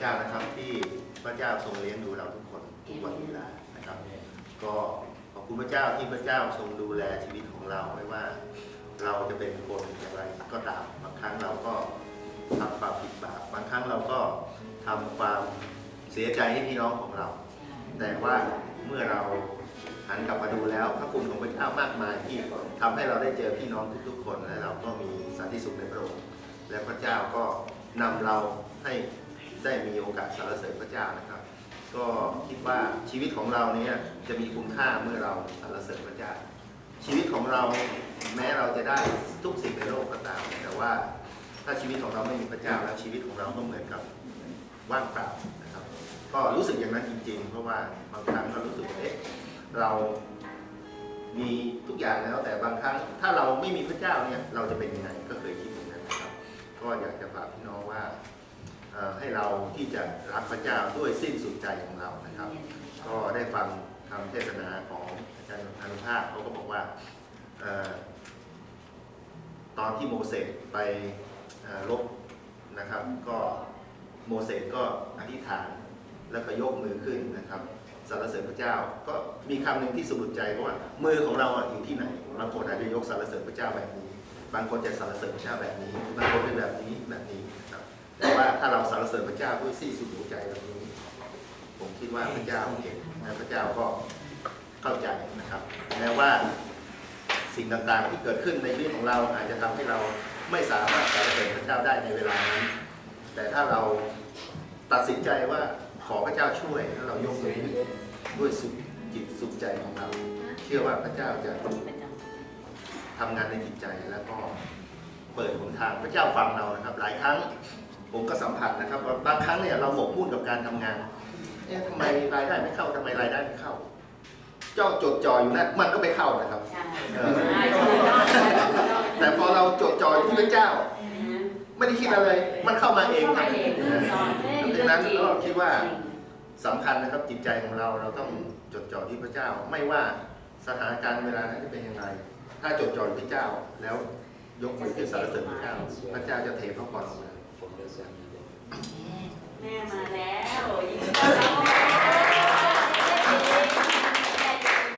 เจ้านะครับที่พระเจ้าทรงเลี้ยงดูเราทุกคนทุกวันเวลานะครับ ก็ขอบคุณพระเจ้าที่พระเจ้าทรงดูแลชีวิตของเราไม่ว่า เราจะเป็นคนอย่างไรก็ตามบางครั้งเราก็ทำความผิดบาปบางครั้งเราก็ทำความเสียใจให้พี่น้องของเรา แต่ว่าเมื่อเราหันกลับมาดูแล้วพระคุณของพระเจ้ามากมายที่ทำให้เราได้เจอพี่น้องทุกๆคน และเราก็มีสันติสุขในพระองค์และพระเจ้าก็นำเราให้ ได้มีโอกาสสรรเสริญพระเจ้านะครับ ก็คิดว่าชีวิตของเราเนี้จะมีคุณค่าเมื่อเราสรรเสริญพระเจ้า ชีวิตของเราแม้เราจะได้ทุกสิ่งในโลกก็ตาม แต่ว่าถ้าชีวิตของเราไม่มีพระเจ้าแล้วชีวิตของเราก็เหมือนกับว่างเปล่านะครับ ก็รู้สึกอย่างนั้นจริง ๆ เพราะว่าบางครั้งเรารู้สึกว่าเอ๊ะเรามีทุกอย่างแล้วแต่บางครั้งถ้าเราไม่มีพระเจ้าเนี่ยเราจะเป็นยังไงก็เคยคิดอย่างนั้นนะครับ ก็อยากจะฝากพี่น้องว่า ให้เราที่จะรักพระเจ้าด้วยสิ้นสุดใจของเรานะครับ ก็ได้ฟังคำเทศนาของอาจารย์อนุภาพเขาก็บอกว่าออตอนที่โมเสสไปเอ่อรบนะครับ ก็โมเสสก็อธิษฐานแล้วก็ยกมือขึ้นนะครับสรรเสริญพระเจ้าก็มีคำหนึ่งที่สะดุดใจเพราะว่ามือของเราอะอยู่ที่ไหนบางคนอาจจะยกสรรเสริญพระเจ้าแบบนี้ บางคนจะสรรเสริญพระเจ้าแบบนี้บางคนเป็นแบบนี้แบบนี้นะครับ แต่ว่าถ้าเราสรรเสริญพระเจ้าด้วยสิ้นสุดหัวใจแบบนี้ ผมคิดว่าพระเจ้าเห็นและพระเจ้าก็เข้าใจนะครับแม้ว่าสิ่งต่างๆที่เกิดขึ้นในชีวิตของเราอาจจะทำให้เราไม่สามารถสรรเสริญพระเจ้าได้ในเวลานั้น แต่ถ้าเราตัดสินใจว่าขอพระเจ้าช่วยแล้วเรายกมือด้วยสุดจิตสุดใจของเรา เชื่อว่าพระเจ้าจะทำงานในจิตใจแล้วก็เปิดหนทางพระเจ้าฟังเรานะครับ หลายครั้ง ผมก็สัมผัสนะครับว่าบางครั้งเนี่ยเราหมกมุ่นกับการทำงานเอ๊ะทำไมรายได้ไม่เข้าทำไมรายได้ไม่เข้า เจ้าจดจ่ออยู่นะมันก็ไม่เข้านะครับใช่เออแต่พอเราจดจ่ออยู่ที่พระเจ้า ไม่ได้คิดอะไร มันเข้ามาเองครับดังนั้นก็คิดว่าสำคัญนะครับจิตใจของเราเราต้องจดจ่อที่พระเจ้า ไม่ว่าสถานการณ์เวลานั้นจะเป็นยังไง ถ้าจดจ่อที่พระเจ้าแล้วยกมือขึ้นสรรเสริญพระเจ้า พระเจ้าจะเทพระพรออกมา แม่มาแล้วยินดีต้อนรับ